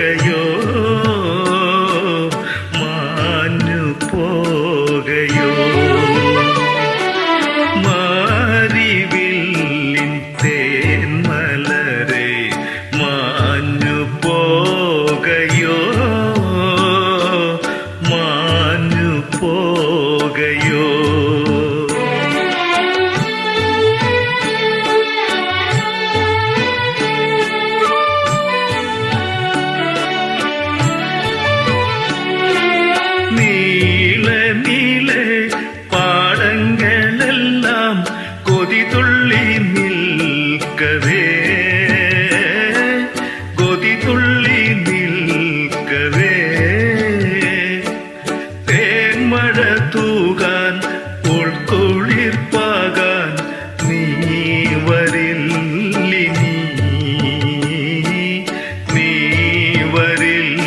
പോകയോ? മാഞ്ഞു പോകയോ? മാരിവില്ലിൻ മലരെ മാഞ്ഞു പോകയോ? ഉൾക്കൊളിർപ്പാകാൻ നീ വരില്ലി നീ നീ വരില്ലി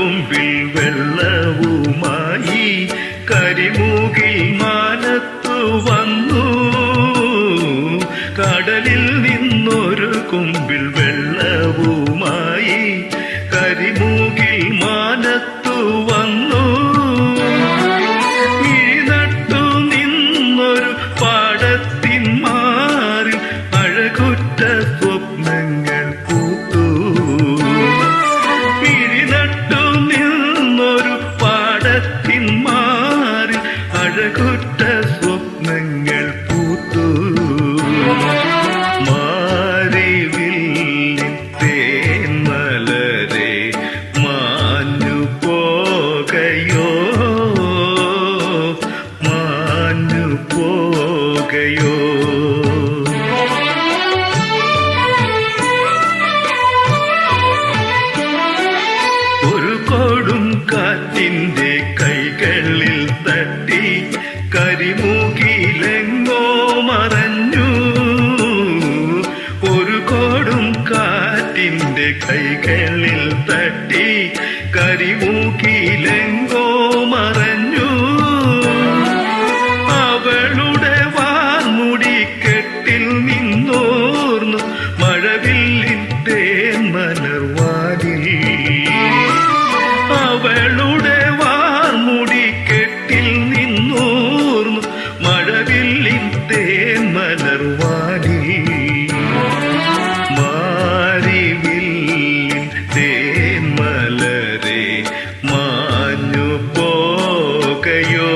കുമ്പിൽ വെള്ളവുമായി കരിമൂകിൽ മാനത്തു വന്നു. കടലിൽ നിന്നൊരു കൊമ്പിൽ വെള്ളവുമായി കരിമൂകിൽ മാനത്തു വന്നു. നട്ടു നിന്നൊരു പാടത്തിൻ അഴകുറ്റ സ്വപ്നങ്ങൾ അഴകുറ്റ സ്വപ്നങ്ങൾ പൂത്തു. മാറിവില്ലിൻ തേന്മലരെ മാഞ്ഞു പോകയോ? മാഞ്ഞു പോകയോ? ഒരു കൊടും കാറ്റിന്റെ കൈകളിൽ തട്ടി കരിമൂകിലെങ്ങോ മറഞ്ഞു. ഒരു കോടും കാറ്റിന്റെ കൈകളിൽ തട്ടി കരിമൂകിലെങ്ങോ മറഞ്ഞു. അവളുടെ വാർമുടി കെട്ടിൽ നിന്നോർന്നു. മഴവില്ലിൻ തേന്മലർവാതിൽ അവളുടെ വാർമുടി കെട്ടിൽ പോകയോ